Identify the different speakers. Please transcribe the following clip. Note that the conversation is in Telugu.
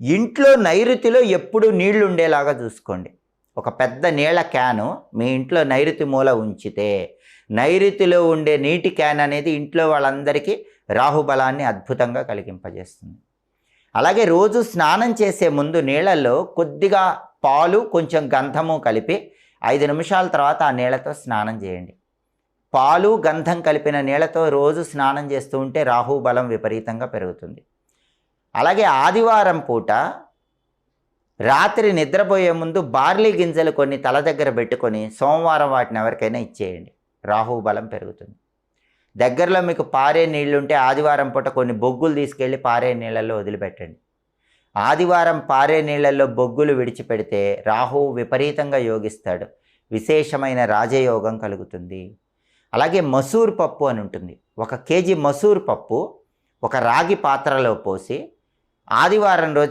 Speaker 1: ఇంట్లో నైరుతిలో ఎప్పుడు నీళ్ళు ఉండేలాగా చూసుకోండి. ఒక పెద్ద నీళ్ళ క్యాను మీ ఇంట్లో నైరుతి మూల ఉంచితే నైరుతిలో ఉండే నీటి క్యాన్ అనేది ఇంట్లో వాళ్ళందరికీ రాహుబలాన్ని అద్భుతంగా కలిగింపజేస్తుంది. అలాగే రోజు స్నానం చేసే ముందు నీళ్ళల్లో కొద్దిగా పాలు కొంచెం గంధము కలిపి ఐదు నిమిషాల తర్వాత ఆ నీళ్ళతో స్నానం చేయండి. పాలు గంధం కలిపిన నీళ్ళతో రోజు స్నానం చేస్తూ ఉంటే రాహు బలం విపరీతంగా పెరుగుతుంది. అలాగే ఆదివారం పూట రాత్రి నిద్రపోయే ముందు బార్లీ గింజలు కొన్ని తల దగ్గర పెట్టుకొని సోమవారం వాటిని ఎవరికైనా ఇచ్చేయండి. రాహు బలం పెరుగుతుంది. దగ్గరలో మీకు పారే నీళ్ళుంటే ఆదివారం పూట కొన్ని బొగ్గులు తీసుకెళ్ళి పారే నీళ్ళల్లో వదిలిపెట్టండి. ఆదివారం పారే నీళ్ళల్లో బొగ్గులు విడిచిపెడితే రాహువు విపరీతంగా యోగిస్తాడు. విశేషమైన రాజయోగం కలుగుతుంది. అలాగే మసూర్ పప్పు అని ఉంటుంది. ఒక కేజీ మసూర్ పప్పు ఒక రాగి పాత్రలో పోసి ఆదివారం రోజు